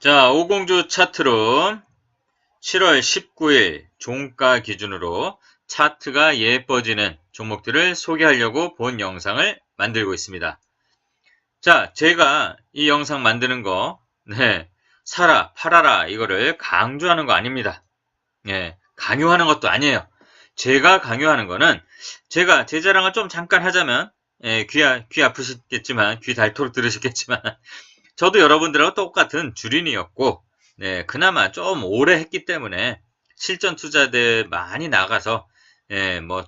자, 오공주 차트로 7월 19일 종가 기준으로 차트가 예뻐지는 종목들을 소개하려고 본 영상을 만들고 있습니다. 자, 제가 이 영상 만드는 거, 네, 사라, 팔아라, 이거를 강조하는 거 아닙니다. 네, 강요하는 것도 아니에요. 제가 강요하는 거는, 제가 제 자랑을 좀 잠깐 하자면, 예, 귀, 아, 귀 아프시겠지만, 귀 닳도록 들으시겠지만, 저도 여러분들하고 똑같은 주린이었고, 네, 그나마 좀 오래 했기 때문에 실전 투자대 많이 나가서, 예, 뭐,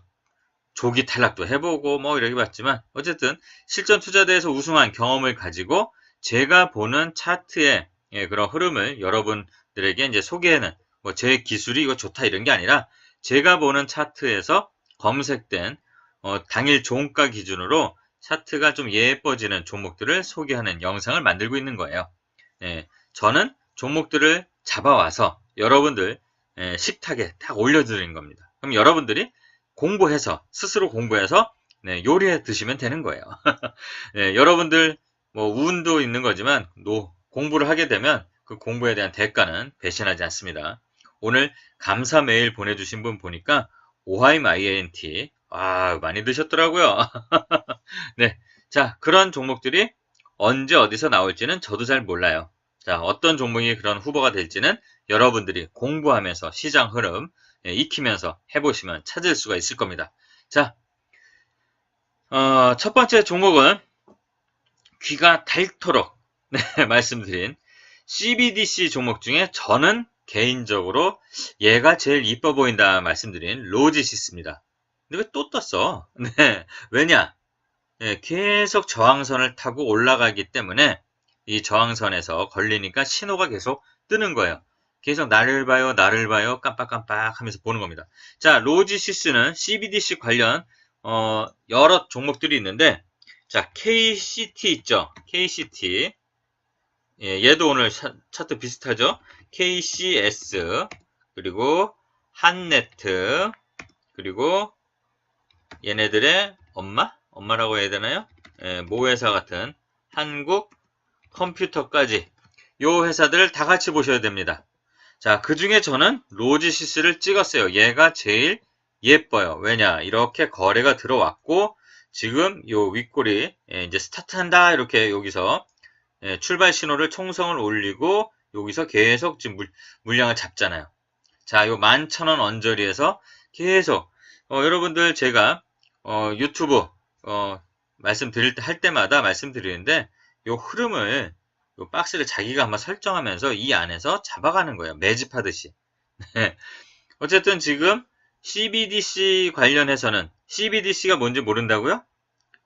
조기 탈락도 해보고, 뭐, 이렇게 봤지만, 어쨌든, 실전 투자대에서 우승한 경험을 가지고, 제가 보는 차트의 예, 그런 흐름을 여러분들에게 이제 소개하는, 뭐, 제 기술이 이거 좋다 이런 게 아니라, 제가 보는 차트에서 검색된, 어, 당일 종가 기준으로 차트가 좀 예뻐지는 종목들을 소개하는 영상을 만들고 있는 거예요. 예, 저는 종목들을 잡아와서 여러분들 예, 식탁에 딱 올려드리는 겁니다. 그럼 여러분들이 공부해서 스스로 공부해서 네, 요리해 드시면 되는 거예요. 예, 여러분들 뭐 운도 있는 거지만 노, 공부를 하게 되면 그 공부에 대한 대가는 배신하지 않습니다. 오늘 감사 메일 보내주신 분 보니까 INT 아 많이 드셨더라고요. 네, 자 그런 종목들이 언제 어디서 나올지는 저도 잘 몰라요. 자 어떤 종목이 그런 후보가 될지는 여러분들이 공부하면서 시장 흐름 예, 익히면서 해보시면 찾을 수가 있을 겁니다. 자, 어, 첫 번째 종목은 귀가 닳도록 네, 말씀드린 CBDC 종목 중에 저는 개인적으로 얘가 제일 이뻐 보인다 말씀드린 로지시스입니다. 근데 왜 또 떴어? 네, 왜냐? 네, 계속 저항선을 타고 올라가기 때문에 이 저항선에서 걸리니까 신호가 계속 뜨는 거예요. 계속 나를 봐요, 나를 봐요, 깜빡깜빡 하면서 보는 겁니다. 자, 로지시스는 CBDC 관련 어, 여러 종목들이 있는데 자, KCT 있죠? KCT 예, 얘도 오늘 차, 차트 비슷하죠? KCS 그리고 한네트 그리고 얘네들의 엄마? 엄마라고 해야 되나요? 예, 모 회사 같은 한국 컴퓨터까지 요 회사들을 다 같이 보셔야 됩니다. 자, 그 중에 저는 로지시스를 찍었어요. 얘가 제일 예뻐요. 왜냐? 이렇게 거래가 들어왔고, 지금 요 윗골이 예, 이제 스타트한다. 이렇게 여기서 예, 출발 신호를 총성을 올리고, 여기서 계속 지금 물, 물량을 잡잖아요. 자, 요 11,000원 언저리에서 계속, 어, 여러분들 제가, 어, 유튜브, 어, 말씀드릴 때, 할 때마다 말씀드리는데, 요 흐름을 요 박스를 자기가 한번 설정하면서 이 안에서 잡아가는 거예요. 매집하듯이. 네. 어쨌든 지금 CBDC 관련해서는 CBDC가 뭔지 모른다고요?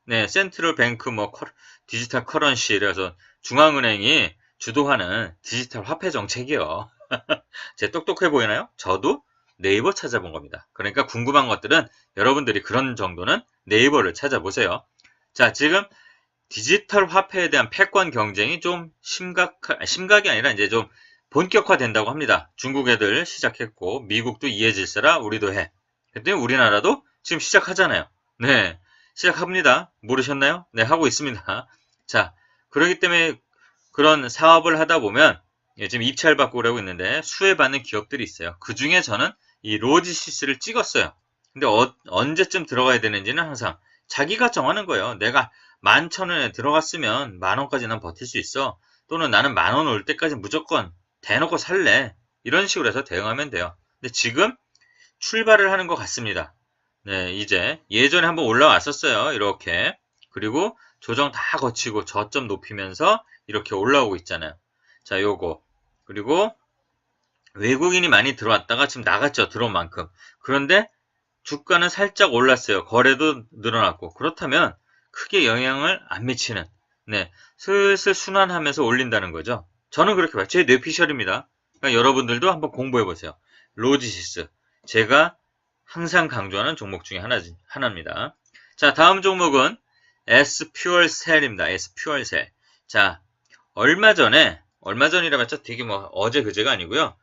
네, 센트럴 뱅크 뭐 디지털 커런시 그래서 중앙은행이 주도하는 디지털 화폐 정책이요. 제 똑똑해 보이나요? 저도 네이버 찾아본 겁니다. 그러니까 궁금한 것들은 여러분들이 그런 정도는 네이버를 찾아보세요. 자, 지금 디지털 화폐에 대한 패권 경쟁이 좀 심각, 심각이 아니라 이제 좀 본격화된다고 합니다. 중국 애들 시작했고, 미국도 이해 질서라 우리도 해. 그랬더니 우리나라도 지금 시작하잖아요. 네. 시작합니다. 모르셨나요? 네, 하고 있습니다. 자, 그러기 때문에 그런 사업을 하다 보면 예, 지금 입찰 받고 오라고 있는데 수혜받는 기업들이 있어요. 그 중에 저는 이 로지시스를 찍었어요. 근데 어, 언제쯤 들어가야 되는지는 항상 자기가 정하는 거예요. 내가 만 천 원에 들어갔으면 만 원까지는 버틸 수 있어. 또는 나는 만원 올 때까지 무조건 대놓고 살래. 이런 식으로 해서 대응하면 돼요. 근데 지금 출발을 하는 것 같습니다. 네, 이제 예전에 한번 올라왔었어요. 이렇게. 그리고 조정 다 거치고 저점 높이면서 이렇게 올라오고 있잖아요. 자, 요거. 그리고 외국인이 많이 들어왔다가 지금 나갔죠. 들어온 만큼. 그런데 주가는 살짝 올랐어요. 거래도 늘어났고. 그렇다면 크게 영향을 안 미치는 네 슬슬 순환하면서 올린다는 거죠. 저는 그렇게 봐요. 제 뇌피셜입니다. 그러니까 여러분들도 한번 공부해 보세요. 로지시스 제가 항상 강조하는 종목 중에 하나, 하나입니다. 자 다음 종목은 S 퓨얼 셀입니다. S 퓨얼 셀. 자 얼마 전에 얼마 전이라 봤죠? 되게 뭐 어제 그제가 아니고요.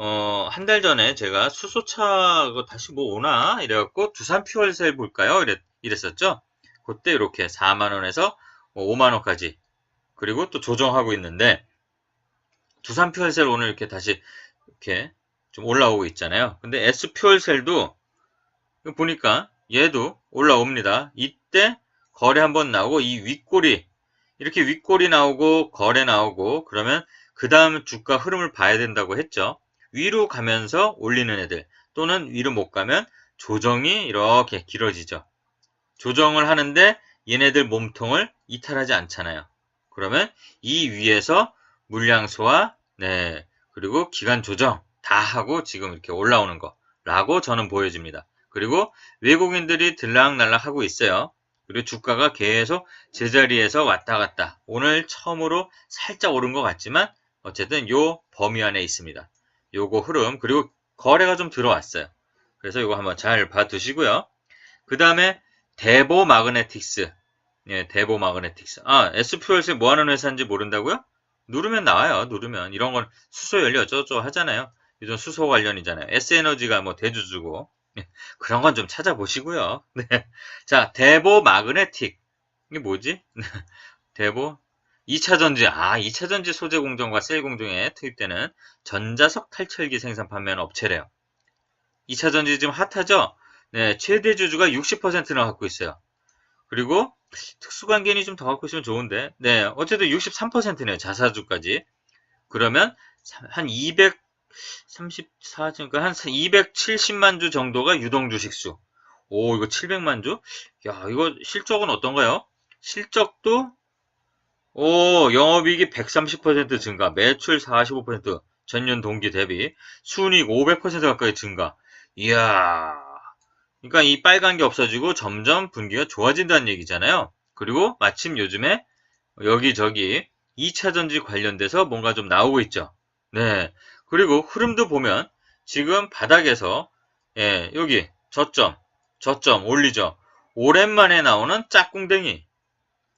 어, 한 달 전에 제가 수소차 다시 뭐 오나 이래갖고 두산 퓨얼셀 볼까요? 이랬, 이랬었죠. 그때 이렇게 4만원에서 5만원까지 뭐 그리고 또 조정하고 있는데 두산 퓨얼셀 오늘 이렇게 다시 이렇게 좀 올라오고 있잖아요. 근데 S 퓨얼셀도 보니까 얘도 올라옵니다. 이때 거래 한번 나오고 이 윗꼬리 이렇게 윗꼬리 나오고 거래 나오고 그러면 그 다음 주가 흐름을 봐야 된다고 했죠. 위로 가면서 올리는 애들 또는 위로 못 가면 조정이 이렇게 길어지죠. 조정을 하는데 얘네들 몸통을 이탈하지 않잖아요. 그러면 이 위에서 물량 소화, 네, 그리고 기간 조정 다 하고 지금 이렇게 올라오는 거라고 저는 보여집니다. 그리고 외국인들이 들락날락 하고 있어요. 그리고 주가가 계속 제자리에서 왔다 갔다. 오늘 처음으로 살짝 오른 것 같지만 어쨌든 요 범위 안에 있습니다. 요거 흐름 그리고 거래가 좀 들어왔어요. 그래서 이거 한번 잘 봐두시고요. 그 다음에 데보 마그네틱스. 예, 데보 마그네틱스. 아, SPLC 뭐 하는 회사인지 모른다고요? 누르면 나와요. 누르면. 이런 건 수소 연료 어쩌고 하잖아요. 요즘 수소 관련이잖아요. S에너지가 뭐 대주주고. 예, 그런 건 좀 찾아보시고요. 네. 자, 데보 마그네틱. 이게 뭐지? 데보 2차 전지. 아, 2차 전지 소재 공정과 셀 공정에 투입되는 전자석 탈철기 생산 판매하는 업체래요. 2차 전지 지금 핫하죠? 네, 최대 주주가 60%나 갖고 있어요. 그리고 특수관계인이 좀 더 갖고 있으면 좋은데, 네, 어쨌든 63%네요. 자사주까지. 그러면 한 234, 그러니까 한 270만 주 정도가 유동 주식수. 오, 이거 700만 주? 야, 이거 실적은 어떤가요? 실적도, 오, 영업이익이 130% 증가, 매출 45% 전년 동기 대비, 순이익 500% 가까이 증가. 이야, 그러니까 이 빨간 게 없어지고 점점 분기가 좋아진다는 얘기잖아요. 그리고 마침 요즘에 여기저기 2차 전지 관련돼서 뭔가 좀 나오고 있죠. 네. 그리고 흐름도 보면 지금 바닥에서 예, 여기 저점, 저점 올리죠. 오랜만에 나오는 짝꿍댕이.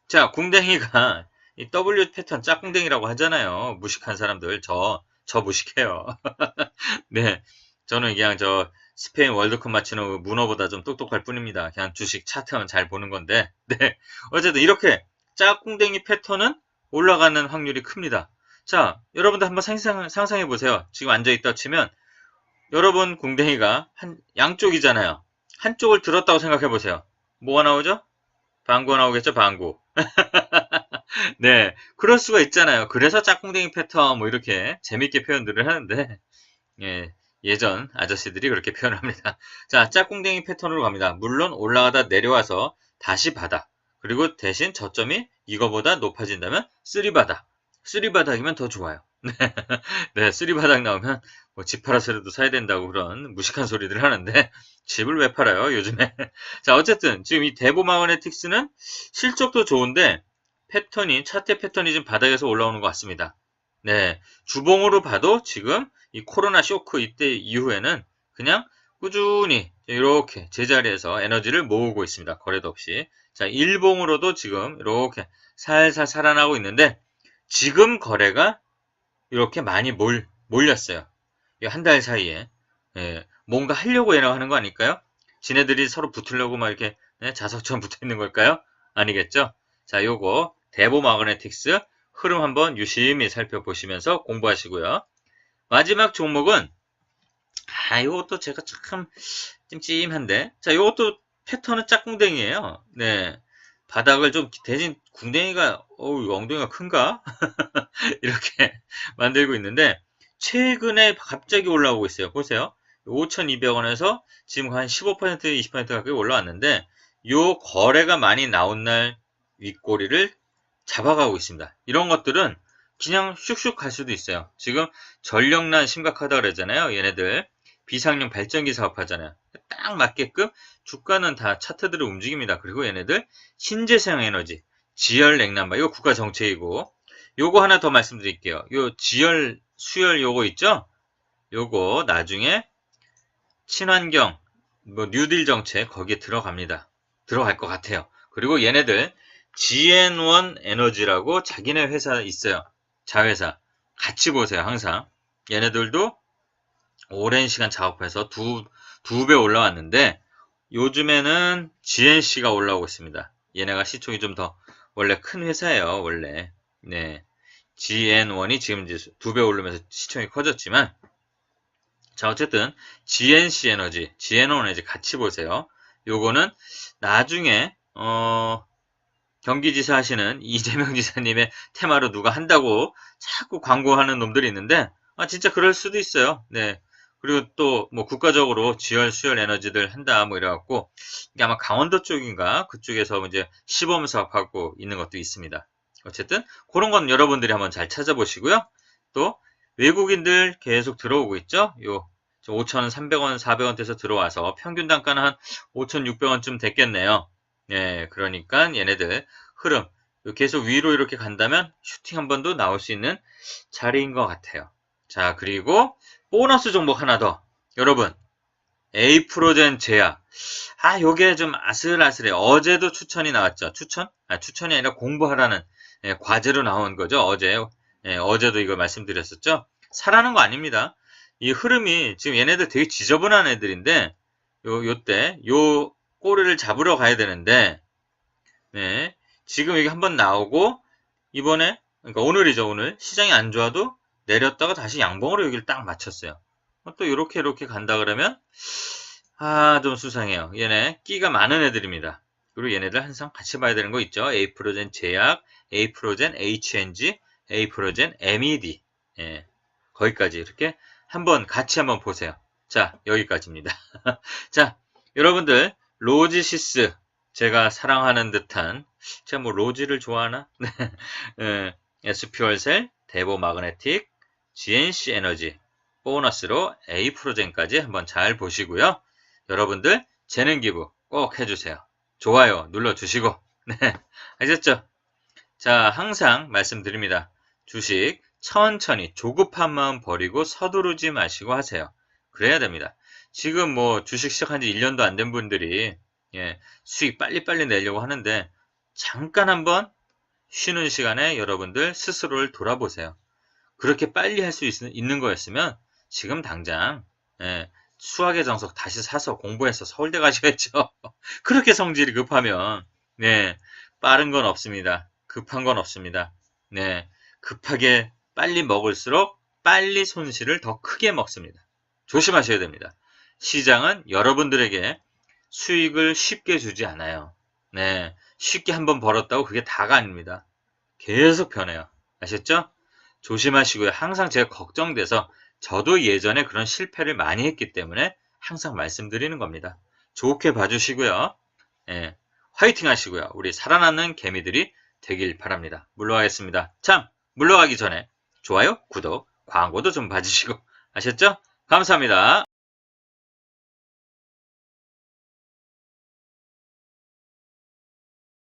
자, 궁댕이가 이 W 패턴 짝꿍댕이라고 하잖아요. 무식한 사람들. 저, 저 무식해요. 네. 저는 그냥 저 스페인 월드컵 그 문어보다 좀 똑똑할 뿐입니다. 그냥 주식 차트만 잘 보는 건데. 네. 어쨌든 이렇게 짝꿍댕이 패턴은 올라가는 확률이 큽니다. 자, 여러분들 한번 상상, 상상해 보세요. 지금 앉아있다 치면 여러분 궁댕이가 한 양쪽이잖아요. 한쪽을 들었다고 생각해 보세요. 뭐가 나오죠? 방구가 나오겠죠? 방구. 네, 그럴 수가 있잖아요. 그래서 짝꿍댕이 패턴 뭐 이렇게 재밌게 표현들을 하는데 예, 예전 아저씨들이 그렇게 표현합니다. 자, 짝꿍댕이 패턴으로 갑니다. 물론 올라가다 내려와서 다시 바닥. 그리고 대신 저점이 이거보다 높아진다면 쓰리바닥. 쓰리바닥이면 더 좋아요. 네, 쓰리바닥 나오면 뭐 집 팔아서라도 사야 된다고 그런 무식한 소리들 하는데 집을 왜 팔아요, 요즘에? 자, 어쨌든 지금 이 데보마그네틱스는 실적도 좋은데 패턴이 차트 패턴이 지금 바닥에서 올라오는 것 같습니다. 네, 주봉으로 봐도 지금 이 코로나 쇼크 이때 이후에는 그냥 꾸준히 이렇게 제자리에서 에너지를 모으고 있습니다. 거래도 없이. 자, 일봉으로도 지금 이렇게 살살 살아나고 있는데 지금 거래가 이렇게 많이 몰, 몰렸어요. 한 달 사이에. 예, 뭔가 하려고 하는 거 아닐까요? 지네들이 서로 붙으려고 막 이렇게 네, 자석처럼 붙어 있는 걸까요? 아니겠죠? 자, 요거 데보 마그네틱스 흐름 한번 유심히 살펴보시면서 공부하시고요. 마지막 종목은 아, 요것도 제가 참 찜찜한데. 자, 요것도 패턴은 짝꿍댕이에요. 네. 바닥을 좀 대신 궁뎅이가 어우 엉덩이가 큰가? 이렇게 만들고 있는데 최근에 갑자기 올라오고 있어요. 보세요. 5,200원에서 지금 한 15% 20% 가까이 올라왔는데 요 거래가 많이 나온 날 윗꼬리를 잡아가고 있습니다. 이런 것들은 그냥 슉슉 갈 수도 있어요. 지금 전력난 심각하다 그러잖아요. 얘네들 비상용 발전기 사업하잖아요. 딱 맞게끔 주가는 다 차트들을 움직입니다. 그리고 얘네들 신재생 에너지, 지열 냉난방 이거 국가 정책이고 요거 하나 더 말씀드릴게요. 요 지열 수열 요거 있죠? 요거 나중에 친환경 뭐 뉴딜 정책 거기에 들어갑니다. 들어갈 것 같아요. 그리고 얘네들 GN1 에너지라고 자기네 회사 있어요. 자회사. 같이 보세요, 항상. 얘네들도 오랜 시간 작업해서 두, 두 배 올라왔는데, 요즘에는 GNC가 올라오고 있습니다. 얘네가 시총이 좀 더, 원래 큰 회사예요, 원래. 네. GN1이 지금 이제 두 배 오르면서 시총이 커졌지만 자 어쨌든 GNC 에너지, GN1 이제 같이 보세요. 요거는 나중에 어 경기지사 하시는 이재명 지사님의 테마로 누가 한다고 자꾸 광고하는 놈들이 있는데 아 진짜 그럴 수도 있어요. 네. 그리고 또 뭐 국가적으로 지열 수열 에너지들 한다 뭐 이래갖고 이게 아마 강원도 쪽인가 그쪽에서 이제 시범 사업하고 있는 것도 있습니다. 어쨌든 그런 건 여러분들이 한번 잘 찾아보시고요. 또 외국인들 계속 들어오고 있죠. 요 5,300원, 400원대에서 들어와서 평균 단가는 한 5,600원쯤 됐겠네요. 예, 그러니까 얘네들 흐름 계속 위로 이렇게 간다면 슈팅 한 번도 나올 수 있는 자리인 것 같아요. 자, 그리고 보너스 종목 하나 더. 여러분, 에이프로젠 제약. 아, 요게 좀 아슬아슬해. 어제도 추천이 나왔죠. 추천? 아, 추천이 아니라 공부하라는 예, 과제로 나온 거죠. 어제. 예, 어제도 이걸 말씀드렸었죠. 사라는 거 아닙니다. 이 흐름이 지금 얘네들 되게 지저분한 애들인데 요 요때 요 꼬리를 잡으러 가야 되는데 네. 지금 이게 한번 나오고 이번에 그러니까 오늘이죠, 오늘. 시장이 안 좋아도 내렸다가 다시 양봉으로 여기를 딱 맞췄어요. 어, 또 이렇게 이렇게 간다 그러면 아, 좀 수상해요. 얘네 끼가 많은 애들입니다. 그리고 얘네들 항상 같이 봐야 되는 거 있죠. 에이프로젠 제약, 에이프로젠 HNG, 에이프로젠 MED. 예. 거기까지 이렇게 한번 같이 한번 보세요. 자, 여기까지입니다. 자, 여러분들 로지시스 제가 사랑하는 듯한 제가 뭐 로지를 좋아하나? 네. 예, SP월셀, 데보 마그네틱, GNC 에너지, 보너스로 A 프로젠까지 한번 잘 보시고요. 여러분들 재능 기부 꼭 해주세요. 좋아요 눌러주시고 네 아셨죠? 자 항상 말씀드립니다. 주식 천천히 조급한 마음 버리고 서두르지 마시고 하세요. 그래야 됩니다. 지금 뭐 주식 시작한 지 1년도 안 된 분들이 예, 수익 빨리빨리 내려고 하는데 잠깐 한번 쉬는 시간에 여러분들 스스로를 돌아보세요. 그렇게 빨리 할 수 있는 거였으면 지금 당장 예, 수학의 정석 다시 사서 공부해서 서울대 가시겠죠. 그렇게 성질이 급하면 네 빠른 건 없습니다. 급한 건 없습니다. 네 급하게 빨리 먹을수록 빨리 손실을 더 크게 먹습니다. 조심하셔야 됩니다. 시장은 여러분들에게 수익을 쉽게 주지 않아요. 네, 쉽게 한번 벌었다고 그게 다가 아닙니다. 계속 변해요. 아셨죠? 조심하시고요. 항상 제가 걱정돼서 저도 예전에 그런 실패를 많이 했기 때문에 항상 말씀드리는 겁니다. 좋게 봐주시고요. 예, 화이팅 하시고요. 우리 살아남는 개미들이 되길 바랍니다. 물러가겠습니다. 참, 물러가기 전에 좋아요, 구독, 광고도 좀 봐주시고 아셨죠? 감사합니다.